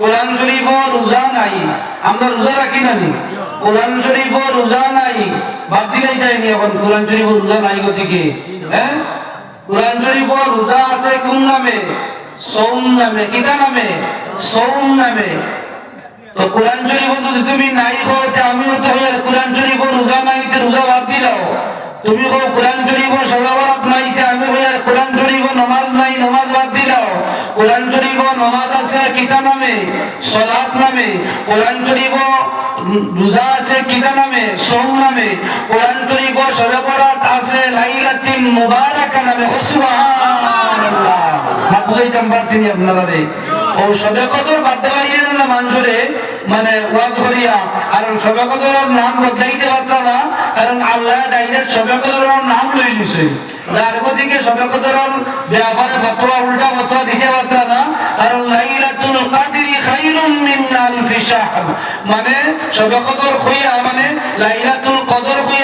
কোরআন শরীফ রোজা নাই। আমরা রোজা রাখি না নি? কোরআন শরীফ রোজা নাই। বাদ দিলেই যায়নি এখন। কোরআন শরীফ রোজা নাই হ্যাঁ? কোরআন শরীফ রোজা আছে কোন নামে? সৌম নামে। কিতা নামে? সৌম নামে। তো কোরআন শরীফ যদি তুমি নাই হো তে আমিও তো হইয়ার কোরআন শরীফ রোজা নাই, তে রোজা বাদ দিলাও। তুমি হো কোরআন শরীফ সবাবরাত নাই, তে আমি হইয়ার কোরআন শরীফ নমাজ নাই, নমাজ বাদ দিলাও। কোরআন শরীফ নমাজ আছে কিতা নামে সলাপ নামে, কোরআন শরীফ রোজা আছে কিতা নামে সৌ নামে, কোরআন শরীফ সবাবরাত আছে লাইলাতিন মুবারাকা নামে, সুবহানাল্লাহ। বুঝাইতাম পারছি আপনারা রে। মানে ওয়াজ করিয়া গতিকে উল্টা দিতে না মিন কদর হইয়া মানে লাইলাতুল কদর হইয়া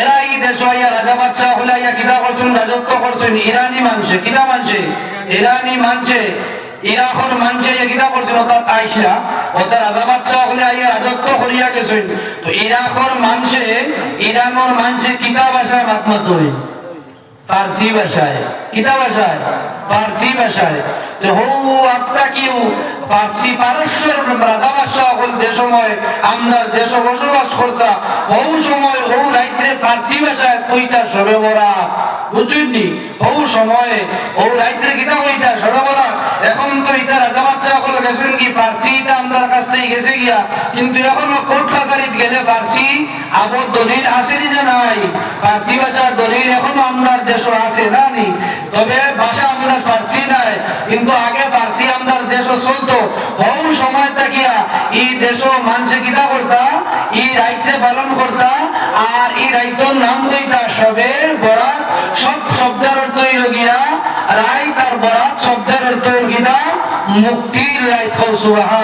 এরা এই দেশ হইয়া রাজা বাচ্চা হলে আইয়া কিতা করছেন, রাজত্ব করছেন, ইরানি মানছে কিতা মানছে ইরানি মানছে ইরাকর মানছে ইয়া কিতা করছেন, অর্থাৎ আইসা, অর্থাৎ রাজা বাচ্চা হলে আইয়া রাজত্ব করিয়া গেছেন। তো ইরাকর মানছে ইরানর মানছে কিতা ভাষায় মাতমাত ফার্সি ভাষায়, কিতা ভাষায়? ফার্সি ভাষায়। তো হৌ কিউ ফার্সি পারস্যের রাজা ভাষা হল যে সময় আমরা দেশ বসবাস করতা, হৌ সময়, হৌ রাইত্রে ফার্সি ভাষায় কইতা সবে বরা বুঝুননি? হৌ সময়ে, হৌ রাইত্রে কিতা কইতা সবে বরা এখন তো এটা রাজা বাচ্চা হল গেছেন কি, ফার্সি কাছ গেছে গিয়া। কিন্তু এখন কোর্ট কাছারিত গেলে ফার্সি আবর দলিল আছে না নাই? ফার্সি ভাষার দলিল এখনও আমরা দেশ আছে না নি? তবে ভাষা আমরা নাই, কিন্তু আগে চলতো। সময় কিতা করতা? রাইতে পালন করতা, আর এই রাইতর নাম কইতা সবে বরাত, সব শব্দের অর্থ গিয়া রাই তার বরাত শব্দের অর্থ গিয়া মুক্তির রাইত সুবহান।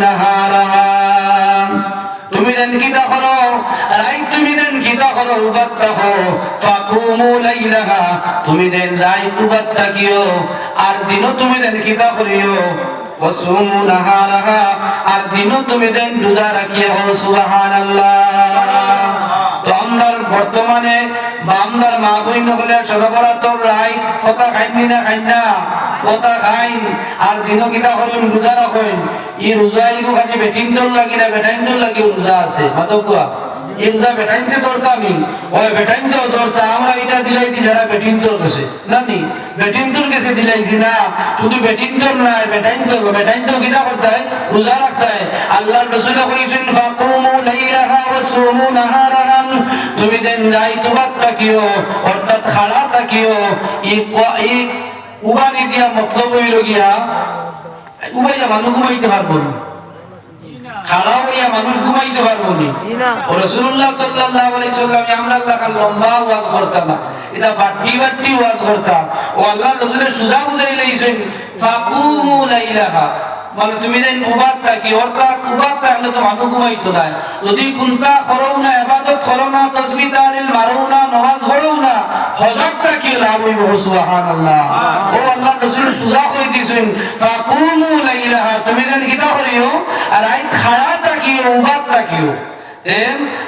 তুমি দেন রাইত উবাত্তা কিও আর দিনও তুমি দেন কিতা করিও। দেন বর্তমানে বা আমরার মা বইন হলে সরবরাতর রাই কথা না না কথা খাইন। আর দিনও কিতা করুন, রোজা রাখুন ই রোজা ইগো খালি বেটিং দল লাগি না, বেটাইন দল লাগি রোজা আছে। এই রোজা বেটাইন দে দরকামি ওই আমরা এটা দিলাই দি সারা বেটিং দল গেছে না নি বেটিং দল গেছে দিলাইছি না। শুধু বেটিং দল না বেটাইন দল বেটাইন কিতা করতে হয়? রোজা রাখতে হয়। আল্লাহর রাসূল কইছেন, ফাকুমু লাইলাহা ওয়াসুমু নাহারাহা তুমি দেন রাই তুবাত তাকিও, অর্থাৎ খাড়া তাকিও। ই উবানি দিয়া মতলব হইল গিয়া, উবাইয়া মানুষ ঘুমাইতে পারব না। খাড়া হইয়া মানুষ ঘুমাইতে পারব না। ও রাসূলুল্লাহ সাল্লাল্লাহু আলাইহি সাল্লাম আমরা আল্লাহ লম্বা ওয়াজ করতাম না। এটা বাট্টি বাট্টি ওয়াজ করতাম। ও আল্লাহ রাসূলের সুজা বুঝাই লইছেন ফাকুমু লাইলাহা। মানে তুমি দেন উবাদ থাকি অর্থাৎ উবাদ থাকলে তো মানুষ ঘুমাইতো না। যদি কুন্তা করো না ইবাদত করো না তাসবিহ তাহলিল মারো না নামাজ পড়ো না হজত থাকি লাভ হইব সুবহানাল্লাহ? ও আল্লাহ রাসূল সুজা কই দিছেন ফাকুমু লাইলাহা তুমি দেন কিতা করিও আর আই খাড়া থাকিও উবাদ থাকিও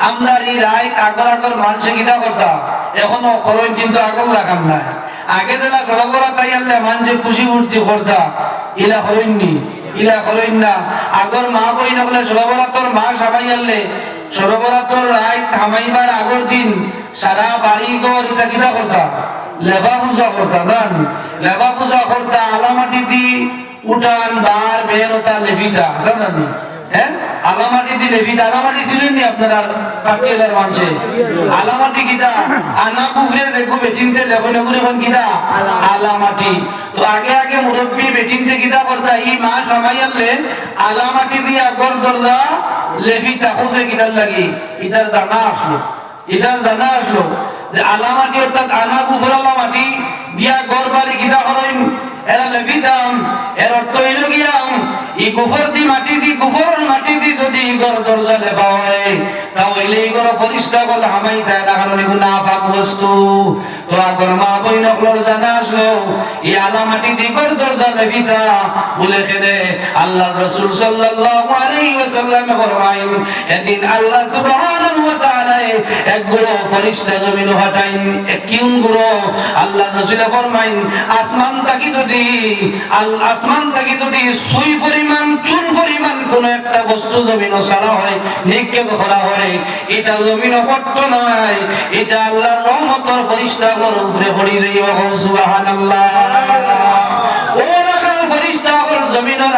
আমরা এই রায় আগর আগর মানুষে কিতা করতাম এখনও করইন কিন্তু আগল লাগাম না আগে যারা সরবরা তাই আল্লাহ মানুষে খুশি উঠতে করতা ইলা হইননি ইলা করেন না আগর মা বই না বলে সরবরাতর মা সবাই আনলে। সরবরাতর রায় থামাইবার আগর দিন সারা বাড়ি ঘর এটা কিনা করতা? লেবা পূজা করতা না লেবা পূজা করতা আলামাটি দি উঠান, বার, বের হতা লেভিটা জানেন হ্যাঁ? আলামাটি দি লেভিটা আলামাটি ছিলেন নি আপনারা পাকিয়ালার মানুষে? আলামাটি কিটা আনা কুফরে দেখো বেটিংতে লেবনে করে এখন কিটা আলামাটি। তো আগে আগে মুরব্বী বেটিংতে কিটা করতা? ই মা সামাইয়ালে আলামাটি দিয়া গর দরজা লেভিটা হোসে কিটার লাগি। ইটার জানা আসলো। জানা আসলো। যে আলামাটি অর্থাৎ আনা কুফর আলামাটি দিয়া গর বাড়ি এরা লেভিতাম এর অর্থ হইল গিয়াম ই কুফর দি মাটি দি কুফরের মাটি দি যদি গর দরজা লেবা হয় তা হইলে এই গর ফরিস্তা বল হামাই তাই না নাফাক বস্তু। তো মা বই নকলর জানা আসলো এই আলা মাটি দি গর দরজা লেভিতা বলে খেলে আল্লাহ রসুল সাল্লাল্লাহু আলাইহি ওয়াসাল্লাম এদিন আল্লাহ সুবহানাহু ওয়া তাআলা এক ফরিস্তা জমিন হটাইন কিউনগুলো আল্লাহ রসুল ফরমাইন, আসমান তাকি যদি, আল আসমান তাকি যদি সুই পরিমাণ, চুল পরিমাণ কোন একটা বস্তু জমিন সারা হয়, নিক্ষেপ করা হয়, এটা জমিন পট্ট নাই। এটা আল্লাহর রহমতর ফরিস্তা গুলোর উপরে পড়ি যাইব সুবহানাল্লাহ। ও রাখাল জমিনের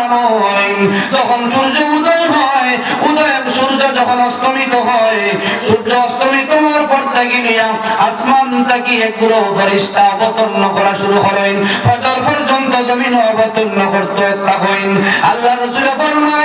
তখন সূর্য উদয় হয়, উদয় সূর্য যখন অস্তমিত হয়, সূর্য অস্তমিত হওয়ার পর থেকে নিয়া আসমান থেকে একগুলো ফরিস্তা অবতরণ করা শুরু করেন। ফজর পর্যন্ত জমিন করতে থাকেন আল্লাহ রসুল ফরমাইন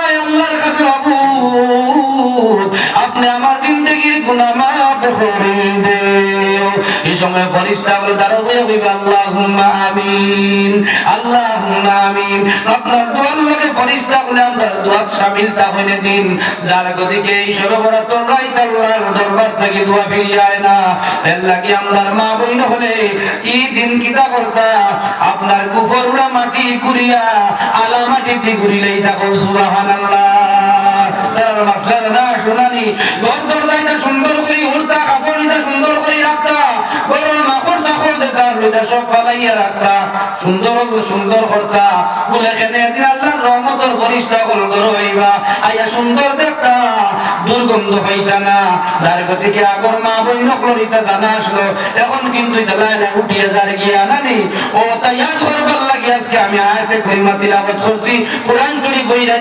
আপনি আমার জিন্দেগির গুনাহ মাফ করে দেও এই সময় ফরিস্তা দ্বারা বইয়া কইবে আল্লাহুম্মা আমিন আল্লাহুম্মা আমিন। আপনার দোয়ার লাগে ফরিস্তা গুলো আমরা দোয়া শামিল তা হইনে দিন। যার গতিকে এই সরবরাত আল্লাহর দরবার থেকে দোয়া ফিরিয়ে আয় না। এর লাগি আমরার মা হলে দিন কিতা করতা? আপনার কুফর উড়া মাটি ঘুরিয়া আলা মাটিতে ঘুরিলেই থাকো, সুবহানাল্লাহ। তার মাসলার না শুনানি ঘর দরজাইটা সুন্দর করে কাপড় নিতে সুন্দর করে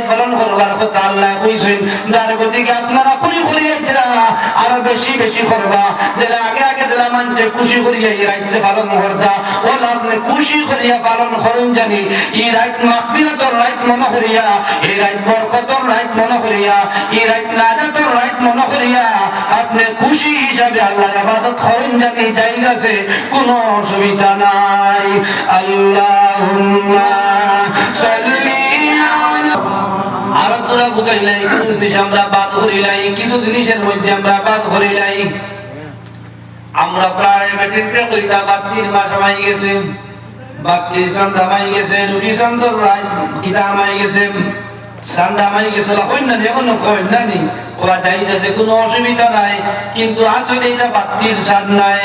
পালন করবার গতিকে আপনারা আইতরা আরও বেশি বেশি করবা। যেটা আগে আগে খুশি করিয়া রাইতে পালন করতা আপনি খুশি করিয়া পালন করুন জানি। মনে করিয়া মনে করিয়া মনে করিয়া, আপনি খুশি হিসাবে আল্লাহর ইবাদত করুন জানি জায়গাছে কোনো অসুবিধা নাই। আল্লাহুম্মা সাল্লি তোরা বুঝাইলাই, কিছু জিনিস আমরা বাদ করিলাই, কিছু জিনিসের মধ্যে আমরা বাদ করিলাই। আমরা প্রায় মেট্রিকটা কইতা বাচ্চির মাস মাই গেছে। বাচ্চির সন্ধ্যা মাই গেছে রুটি সন্ধ্যর রাত কিতা মাই গেছে। সন্ধ্যা মাই গেছে হইন না এখন হইন না নি কোয়া যাই যাচ্ছে কোনো অসুবিধা নাই। কিন্তু আসলে এটা বাচ্চির সাদ নাই।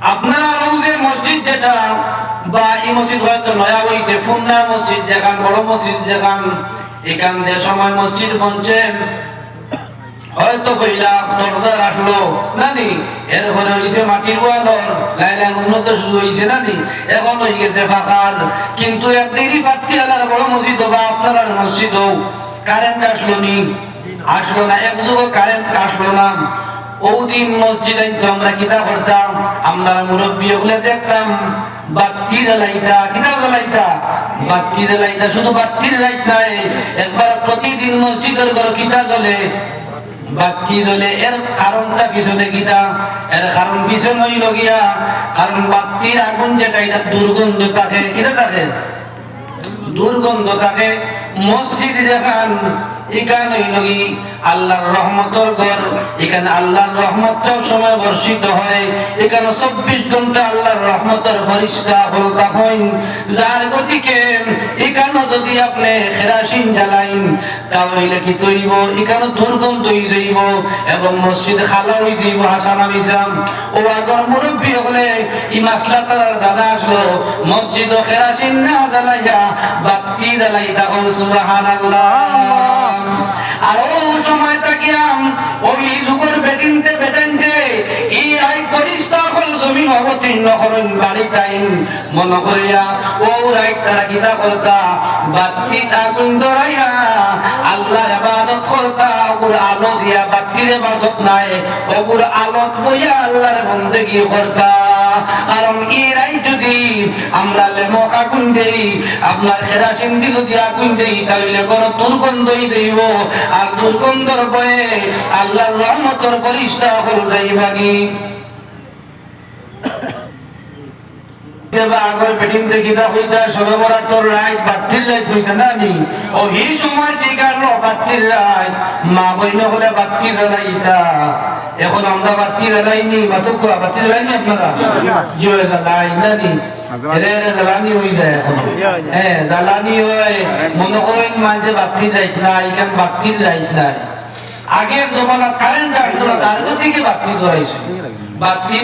আপনারা মসজিদ যেটা, বা এই মসজিদ হয়তো নয়া হয়েছে ফুন্না মসজিদ যেখান, বড় মসজিদ যেখান, এখান দিয়ে সময় মসজিদ হয়তো কইলা নানি? এরপরে হইছে মাটির গোয়ালর লাইলা উন্নত শুরু হইছে, নানি? এখন হয়ে গেছে ফাঁকার। কিন্তু একদিনই পাত্তি আলার বড় মসজিদ বা আপনার মসজিদ কারেন্ট আসলো নি। আসলো না, এক যুগ কারেন্ট আসলো না। ওদিন মসজিদ আমরা কিতা করতাম আমরা মুরব্বী হলে দেখতাম, বাতি জ্বালাইতা কিতা জ্বালাইতা। বাতি জ্বালাইতা শুধু বাতির লাইট নাই, একবার প্রতিদিন মসজিদের ঘর কিতা জ্বলে। বাতি জ্বলে, এর কারণটা পিছনে কিতা এর কারণ পিছনে হইল গিয়া, কারণ বাতির আগুন যেটা, এটা দুর্গন্ধ থাকে কিতা থাকে দুর্গন্ধ থাকে মসজিদ দেখান এখানে কি আল্লাহর রহমতর ঘর। এখানে আল্লাহর রহমত সব সময় বর্ষিত হয়। এখানে চব্বিশ ঘণ্টা আল্লাহর রহমতের হইন। যার গতিকে এখানে যদি আপনি খেরাসিন জ্বালাইন, তাহলে কি তৈব এখানে যাইব এবং মসজিদ খালা হয়ে যাইব হাসান ও আগর মুরব্বী হলে এই মাসলা তার দাদা আসলো, মসজিদ খেরাসিন না জ্বালাইয়া, বাতি জ্বালাই তখন সুবাহান আর ও সময় তাকিয়াম ওই যুগর বেটিনতে রাইত ফরিস্তা হল জমিন অবতীর্ণ বাড়ি টাইম মনে করিয়া ও রাইত তারা কিতা করতা, বাতি আগুন ধরাইয়া আল্লাহর ইবাদত করতা ওগুর আলো দিয়া বাতির ইবাদত নাই ওগুর আলোত বইয়া আল্লাহর বন্দেগি করতা। কারণ এরাই যদি আমরা লেমক আগুন আপনার কেরাসিন দি যদি আগুন তাহলে কোন দুর্গন্ধই দেব আর দুর্গন্ধর বয়ে আল্লাহর রহমতর হল বাতিল বাতিল মা বইন হলে বাতি জ্বালাইতা। এখন আমরা বাতি জ্বালাইনি মাতক বাতি জ্বালাইনি আপনারা? জি জ্বালাই না নি? এরে এরে জ্বালানি যায় এখন। হ্যাঁ জ্বালানি হয়। মনে করেন মানুষে বাতি যাইত এখান যাইত আগের জমানা কারেন্ট আসতো না তার গতিকে বাতি ধরাইছে বাতি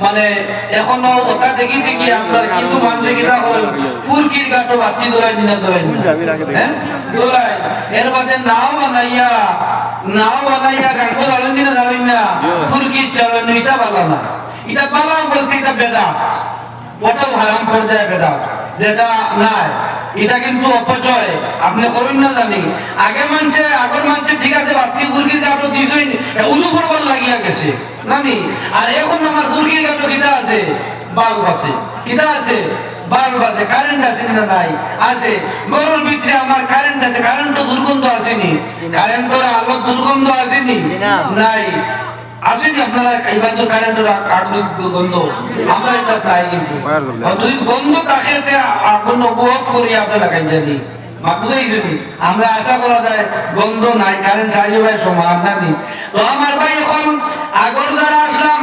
মানে এখনও ওটা দেখি দেখি আপনার কিছু মানুষ কিনা হল ফুরকির গাটো বাতি ধরাই দিনা ধরাই হ্যাঁ? ধরাই এর বাদে নাও বানাইয়া নাও বানাইয়া গাটো না ফুরকির এটা বালা না। এটা বালা বলতে এটা বেদা ওটাও হারাম পর্যায়ে বেদা যেটা নাই। এটা কিন্তু অপচয়। আপনি করুন না জানি। আগে মানছে আগর মানছে ঠিক আছে বাতি মুরগির গাটো দিছই উজু করবার লাগিয়া গেছে। নানি আর এখন আমার মুরগির গাটো কিটা আছে? বাল্ব আছে। কিটা আছে? বাল্ব আছে। কারেন্ট আছে না নাই? আছে। গরুর ভিতরে আমার কারেন্ট আছে। কারেন্ট তো দুর্গন্ধ আসেনি। কারেন্টের আলো দুর্গন্ধ আসেনি? নাই। আপনারা কারেন্টের গন্ধ আমরা এটা পাই কিন্তু। যদি গন্ধ থাকে তে আগুন উপভোগ করি আপনারা আমরা আশা করা যায় গন্ধ নাই কারেন্ট চালিয়ে ভাই সমান নানি তো আমার ভাই এখন আগর যারা আসলাম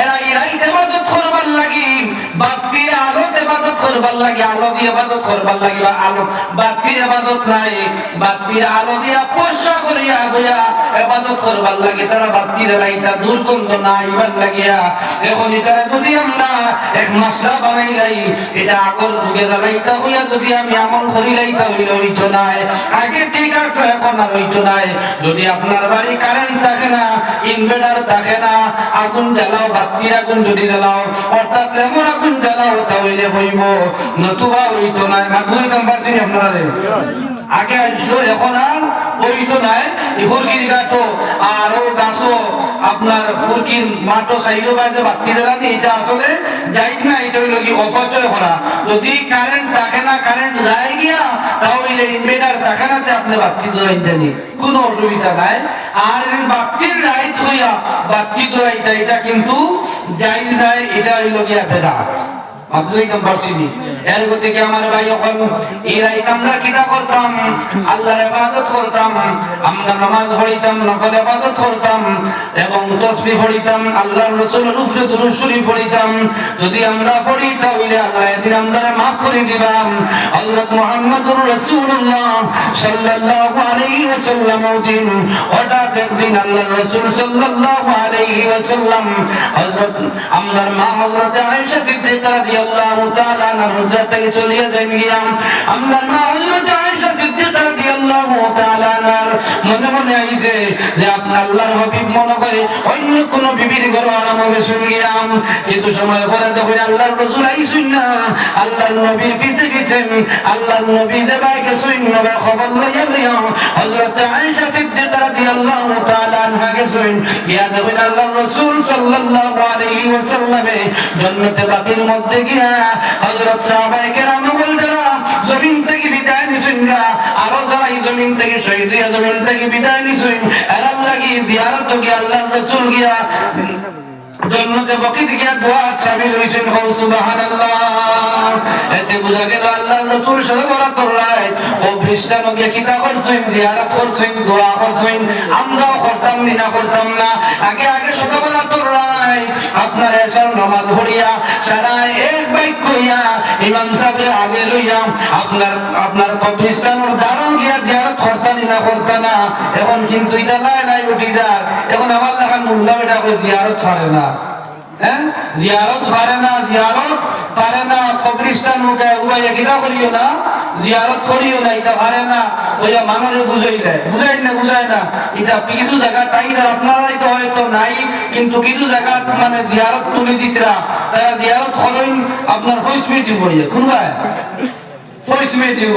এরা ইরাই ইবাদত করবার লাগি বাপ্তির আলো করবার লাগি, আলো দিয়ে ইবাদত করবার লাগি বা আলো। বাতির ইবাদত নাই, বাতির আলো দিয়া পয়সা করিয়া বইয়া ইবাদত করবার লাগি, তারা বাতির লাইটা দুর্গন্ধ নাই বার লাগিয়া। এখন এটা যদি আমরা এক মশলা বানাই লাই, এটা আগর যুগে লাইটা হইয়া যদি আমি আমল করি লাইতা হইলে হইতো নাই। আগে ঠিক আছে, এখন আর হইতো নাই। যদি আপনার বাড়ি কারেন্ট থাকে না ইনভার্টার থাকে না, আগুন জ্বালাও, বাতির আগুন যদি জ্বালাও, অর্থাৎ লেমন আগুন জ্বালাও, তাহলে হইব। নতুবা হইতো নাই পারছেন আপনারা আগে এখন আর হইতো নাই ফুরকির গাটো আর ও গাছও আপনার ফুরকির মাটো সাইডো বাইরে বাতি এটা আসলে যাই না এটা হইল কি অপচয় করা যদি কারেন্ট থাকে না কারেন্ট যায় গিয়া তাহলে ইনভার্টার থাকে না আপনি বাতি জানি কোনো অসুবিধা নাই আর বাতির হইয়া বাতি জ্বলাইটা এটা কিন্তু যাই নাই এটা হইল গিয়া বেদাত আমার আমরা কিটা আমরা যদি আমরা পড়ি, তাহলে আল্লাহ এদিন আমরা করে দিবাম। হযরত মুহাম্মদুর রাসূলুল্লাহ হঠাৎ একদিন আল্লাহর রাসূল সাল্লাল্লাহু আলাইহি ওয়াসাল্লাম আমরার মা হযরত আয়েশা সিদ্দিকা রাদিয়াল্লাহু কিছু সময় পরে আল্লাহর না আল্লাহর নবীর আল্লাহর নবী যে খবর লইয়া দেখুন বাকির মধ্যে গিয়া হযরত সাহাবায়ে কেরাম বলতেরা জমিন থেকে বিদায় নিছেন গা আরও যারা এই জমিন থেকে শহীদ হইয়া জমিন থেকে বিদায় নিছেন এরার লাগি জিয়ারত গিয়া আল্লাহর রাসূল গিয়া হও সুবহানাল্লাহ। এতে বোঝা গেল কবরিস্তান গিয়া কিতা দোয়া আমরাও করতাম করতাম না। আগে আগে সর্বরাত রায়। আপনার এসার নামাজ পড়িয়া সারা এক বাইক কইয়া ইমাম সাহেবের আগে লইয়া, আপনার আপনার কবরিস্তানের দারণ গিয়া জিয়ারত করতানি না করতা না। এখন কিন্তু এটা লাই লাই এখন আমার লাগান মোল্লা বেটা কই জিয়ারত পারে না। হ্যাঁ? জিয়ারত না, জিয়ারত পারে না। কবরিস্তান করিও না। জিয়ারত করিও না এটা পারে না। ওইয়া মানুষে বুঝাই দেয়। বুঝাই না না। এটা কিছু জায়গা তাই আপনারাই তো হয়তো নাই, কিন্তু কিছু জায়গা মানে জিয়ারত তুলে দিতরা তারা জিয়ারত আপনার হইসমি দিব হইসমি দিব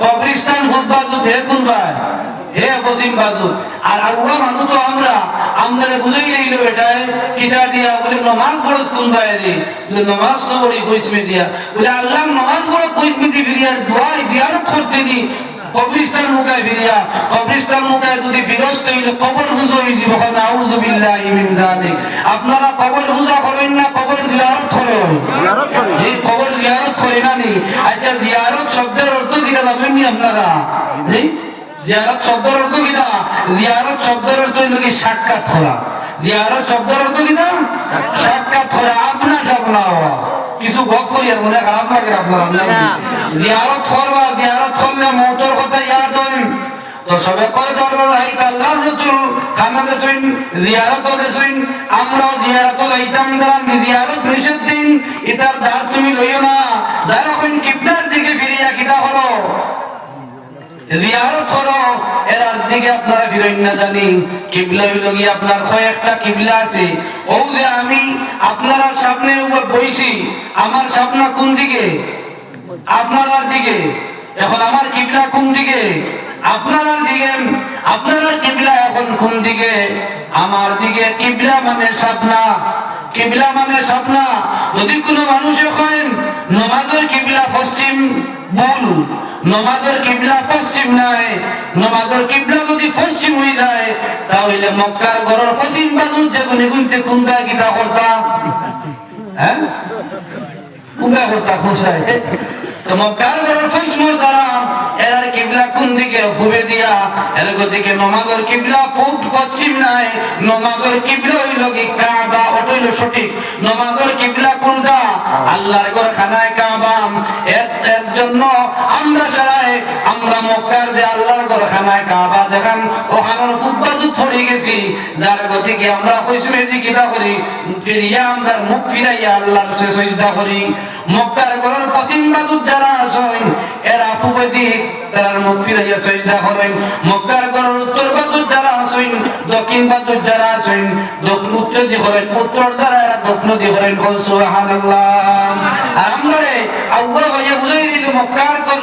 কবরিস্তান ফুটবাজু হে কোন ভাই? হে বসিম বাজু আর আগুয়া মানুষ তো আমরা আমরা বুঝাই লইলো কি কিতা দিয়া বলে নমাজ পড়স কোন ভাই রে? বলে নমাজ সবরি কইসমে দিয়া। বলে আল্লাহ নমাজ পড়ো কইসমে দি ফিরিয়ার দোয়া জিয়ারত করতে নি কবরিস্তান মুখায় ফিরিয়া কবরিস্তান মুখায় যদি ফিরস্ত হইলে কবর হই যাব আউযু বিল্লাহি মিন আপনারা কবর করেন না কবর জিয়ারত করেন। জিয়ারত করি। এই কবর জিয়ারত করেন না নি? আচ্ছা জিয়ারত শব্দের অর্থ কি জানেন নি আপনারা? জি? জিয়ারত শব্দের অর্থ কি না জিয়ারত শব্দের অর্থ হইল কি সাক্ষাৎ করা। জিয়ারত শব্দের অর্থ কি না সাক্ষাৎ করা আপনা সামনা হওয়া। কিছু গপ করি আর মনে খারাপ লাগে আপনার জিয়ারত করবা সবে করে জিয়ারত আমরাও জিয়ারত দাঁড়ান জিয়ারত নিষেধ দিন ইতার দ্বার তুমি লইও না। দ্বার কিবলার দিকে ফিরিয়া কিটা হলো? জিয়ারত করো এর দিকে আপনারা না জানি। কিবলা গিয়ে আপনার কয়েকটা কিবলা আছে। ও যে আমি আপনারা সামনে উপর বইছি, আমার সামনা কোন দিকে? আপনার দিকে। এখন আমার কিবলা কোন দিকে? আপনার দিকে, আপনার কিবলা এখন কোন দিকে? আমার দিকে কিবলা মানে সাপনা কিবলা মানে সাপনা যদি কোনো মানুষে করেন নমাজের কিবলা পশ্চিম ভুল নমাজের কিবলা পশ্চিম নাই। নমাজের কিবলা যদি পশ্চিম হয়ে যায়, তাহলে মক্কার ঘরের পশ্চিম বাজুর যে গুনি গুনতে কুন্দা গীতা করতাম হ্যাঁ? কুন্দা করতা খুশায় তো মক্কার ঘরের পশ্চিম দ্বারা কিবলা কোন দিকে ফুবে দিয়া? এর দিকে নমাজের কিবলা পূব পশ্চিম নাই। নমাজের কিবলা হইল কি কাবা? ওটা হইল সঠিক। নমাজের কিবলা কোনটা? আল্লাহর ঘর খানায় কাবা। এর জন্য আমরা আমরা মক্কার যে আল্লাহর ঘর খানায় কাবা দেখান, ওখানের ফুটবাজু ছড়িয়ে গেছি। যার গতিকে আমরা কইসুমে দি কিতা করি? ফিরিয়া আমরা মুখ ফিরাইয়া আল্লাহর সে সজদা করি। মক্কার ঘরের পশ্চিম বাজু যারা আছেন, এরা ফুবদি তার মুখ ফিরাইয়া সজদা করেন। মক্কার ঘরের উত্তর বাজু যারা আছেন, দক্ষিণ বাজু যারা আছেন, দক্ষিণ উত্তর দি করেন, উত্তর যারা এরা দক্ষিণ দি করেন। সুবহানাল্লাহ। আর আমরা আল্লাহ ভাইয়া বুঝাই দিল মক্কার ঘর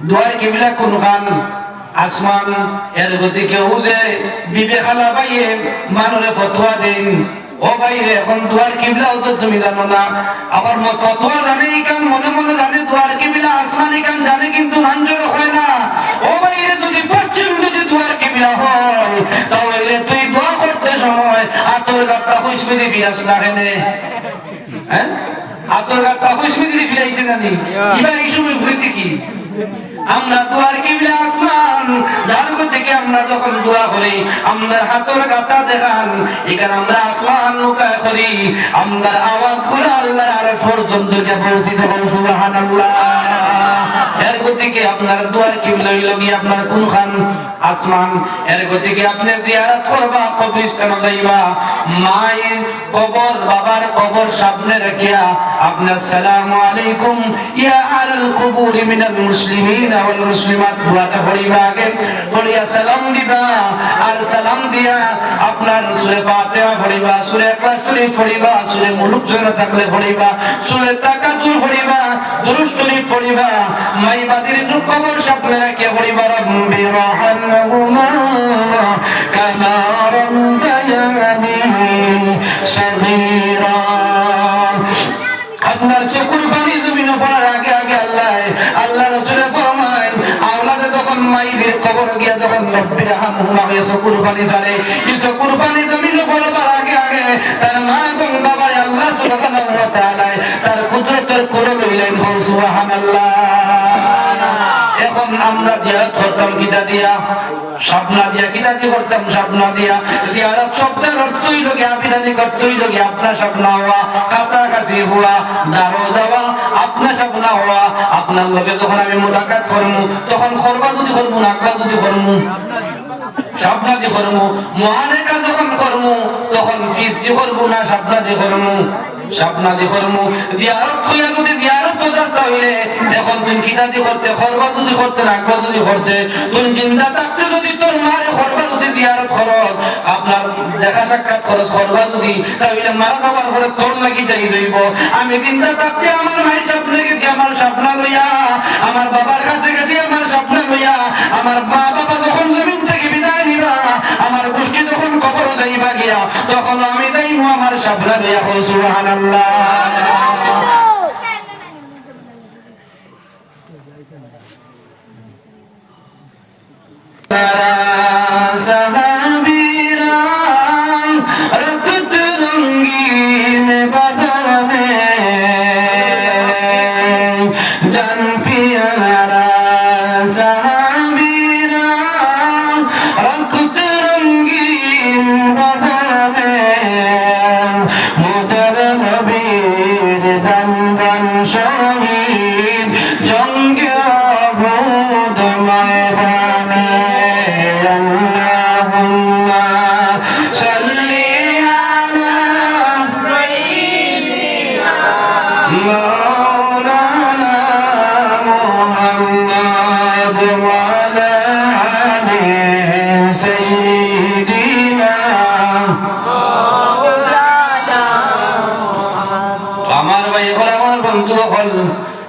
দুয়ার কিবলা কোন খান আসমান এর গতিকে ও যে বিবেকালা পাইয়ে মানুরে ফতোয়া দেন। ও বাইরে এখন দুয়ার কিবলা তো তুমি জানো না। আবার ফতোয়া জানে কান মনে মনে জানে দুয়ার কিবলা আসমানি কান জানে কিন্তু মানজর হয় না। ও বাইরে যদি পশ্চিম যদি দুয়ার কিবলা হয় তাহলে তুই দোয়া করতে সময় আতর গাপটা হুইসমিদি ফিরাস না হেনে হ্যাঁ? আতর গাপটা হুইসমিদি ফিরাইতে জানি এবার এই সময় ঘুরিতে কি? আমরা দুয়ার কিবলা আসমান, যার থেকে আমরা যখন দোয়া করি আমরা হাতের গাতা দেখান, এখানে আমরা আসমান করি আওয়াজ করে আল্লাহর আর পর্যন্ত কে সুবহানাল্লাহ। এর গতিকে আপনার দুয়ার কি হইল গিয়ে আপনার কোন খান আসমান, এর গতিকে আপনি জিয়ারত করবা, কবরস্থান যাইবা। মায়ের কবর, বাবার কবর সামনে রাখিয়া আপনার সালাম আলাইকুম। ইয়া আলাল কুবুর মিনাল মুসলিমিন ওয়াল মুসলিমাত, দুয়াটা পড়িবা আগে, পড়িয়া সালাম দিবা। আর সালাম দিয়া আপনার সূরা ফাতিহা পড়িবা, সূরা ইখলাস শরীফ পড়িবা, সূরা মুলুক জানা থাকলে পড়িবা, সূরা তাকাসুর পড়িবা, দুরূদ শরীফ পড়িবা মাই বাদির কবর সামনে রাখিয়া পড়িবা, রব্বি সগীরা আপনার চকুর পানি জমিনে পড়ার আগে আগে আল্লাহ তখন মাইরে কবর গিয়া তখন রব্বির হামহুমা হয়ে চকুর পানি আগে আগে তার বাবার আল্লাহ সুবহানাহু ওয়া তাআলা তার কুদরতের কোলে লইলেন সুবহানাল্লাহ। আমরা জিয়ারত করতাম কিতা দিয়া? সাবনা দিয়া কিতা দিয়ে করতাম? সাবনা দিয়া। জিয়ারত শব্দের অর্থই লোকে আবিদানি করতেই লোকে আপনা সাবনা হওয়া, কাছাকাছি হওয়া দারো যাওয়া আপনা সাবনা হওয়া, আপনার লোকে যখন আমি মোলাকাত করমু, তখন খরবা যদি করমু, নাকবা যদি করমু সাবনা দি করমু মহানেকা যখন করমু, তখন ফিস দি করব না সাবনা দি করমু। সাবনা দি করমু জিয়ারত হইয়া যদি জিয়ারত তো রাস্তা হইলে, এখন তুমি কিতা দি করতে, খরবা যদি করতে রাখবা যদি করতে, তুমি জিন্দা থাকতে যদি তোর মারে খরবা যদি জিয়ারত খরচ, আপনার দেখা সাক্ষাৎ খরচ খরবা যদি, তাহলে মারা যাওয়ার পরে তোর লাগি যাই যাইব। আমি জিন্দা থাকতে আমার ভাই স্বপ্নে গেছি, আমার স্বপ্ন লইয়া, আমার বাবার কাছে গেছি, আমার স্বপ্ন লইয়া, আমার যাইমু আমার স্বপ্ন লইয়া হো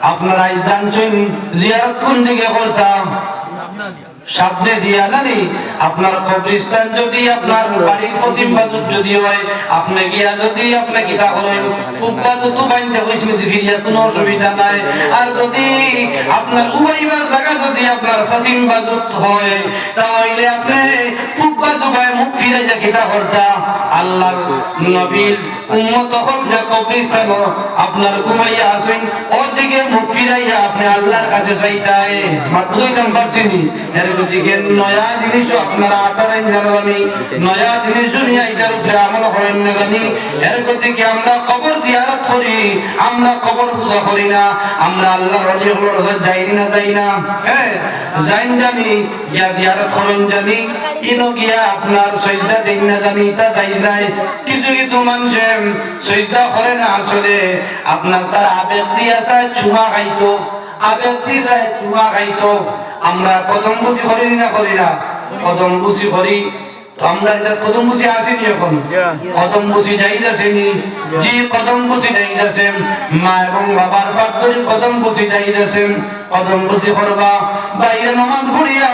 আপনারাই জানছেন জিয়ারত কোন দিকে করতাম সামনে দিয়া জানি আপনার কবরিস্তান যদি আপনার বাড়ির পশ্চিম বাজুর যদি হয়, আপনি গিয়া যদি আপনি কিতা করেন ফুক বাজু তো বাইন্দে বসে ফিরিয়া কোনো অসুবিধা নাই। আর যদি আপনার উবাইবার জায়গা যদি আপনার পশ্চিম বাজুত হয়, তাহলে আপনি ফুক বাজু বাই মুখ ফিরাইয়া কিতা করতা আল্লাহর নবীর উম্মত হল যে কবরিস্তান আপনার ঘুমাইয়া আসেন, ওদিকে মুখ ফিরাইয়া আপনি আল্লাহর কাছে চাইতাই মাত্র দুইটাম পারছিনি এর গতিকে নয়া জিনিস আপনারা আটারেন জানি নয়া জিনিস নিয়ে এটার উপরে আমল করেন না জানি এর গতিকে আমরা কবর জিয়ারত করি? আমরা কবর পূজা করি না। আমরা আল্লাহ রলিগুলোর রোজা যাই না যাই না। হ্যাঁ যাইন জানি গিয়া জিয়ারত করেন জানি। ইনো গিয়া আপনার সৈদা দিন না জানি তা যাই নাই। কিছু কিছু মানুষে সৈদা করে না আসলে। আপনার তার আবেগ দিয়া চায় চুমা খাইতো। আবেগ দিয়ে চুমা খাইতো। আমরা কদম বুঝি করি না করি না। কদম বুঝি করি। তো আমরা এটা কদম বুঝি আসেনি এখন। কদম বুঝি যাই যাচ্ছেনি জি কদম বুঝি যাই যাচ্ছেন মা এবং বাবার পাঠ ধরে কদম বুঝি যাই যাচ্ছেন কদম বুঝি করবা বাইরে নামাজ পড়িয়া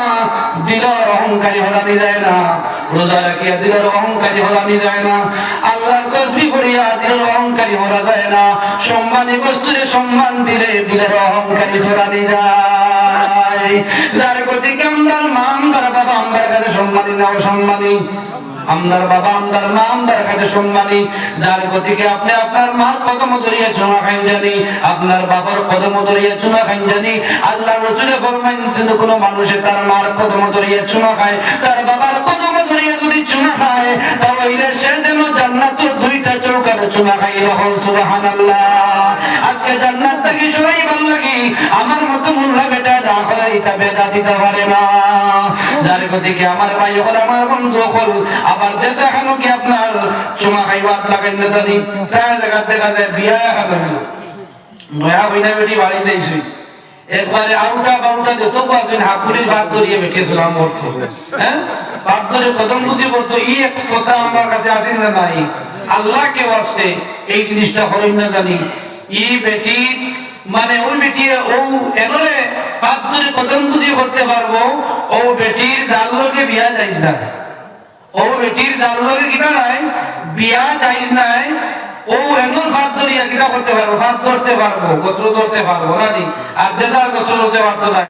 দিলর অহংকারী হলানি যায় না। রোজা রাখিয়া দিলর অহংকারী হলানি যায় না। আল্লাহর তসবি পড়িয়া দিলের অহংকারী হরা যায় না। সম্মানী বস্তুরে সম্মান দিলে দিলের অহংকারী সরানি যায় যার গতিকে আমদার মা, আমদার বাবা, আমদার কাছে সম্মানী না অসম্মানী আপনার বাবা আপনার মা আপনার কাছে সম্মানী। যার গতিকে আপনি আপনার মার কদম ধরিয়ে চুনা খাইন জানি আপনার বাবার কদম ধরিয়ে চুনা খাইন জানি আল্লাহ রসুলে ফরমাইন কোনো মানুষে তার মার কদম ধরিয়ে চুনা খায়। তার বাবার কদম খায়। লাগে। আমার মতো মোল্লা ভাই হল, আমার বন্ধু হল, আবার দেশে এখনও কি আপনার চুমা খাইবাত লাগাই না জানি। প্রায় জায়গা দেখা যায় বিয়া খাবে না। নয়া হইনা বেটি বাড়িতে একবারে আউটা বাউটা যত আছেন হাকুরির ভাত ধরিয়ে বেটিয়েছিলাম করতো হ্যাঁ? ভাত ধরে কদম বুঝি করতো এই এক কথা আমার কাছে আসেন না নাই আল্লাহ কে আসছে এই জিনিসটা হরই না জানি। ই বেটি মানে ওই বেটি, ও এনরে ভাত ধরে কদম বুঝি করতে পারব, ও বেটির জাল লগে বিয়া যাইস না ও বেটির জাল লগে কিনা নাই, বিয়া যাইস নাই ও এমন ভাত ধরিয়া কিটা করতে পারব? ভাত ধরতে পারব, গোত্র ধরতে পারব না আর দেশার গোত্র ধরতে পারতো না।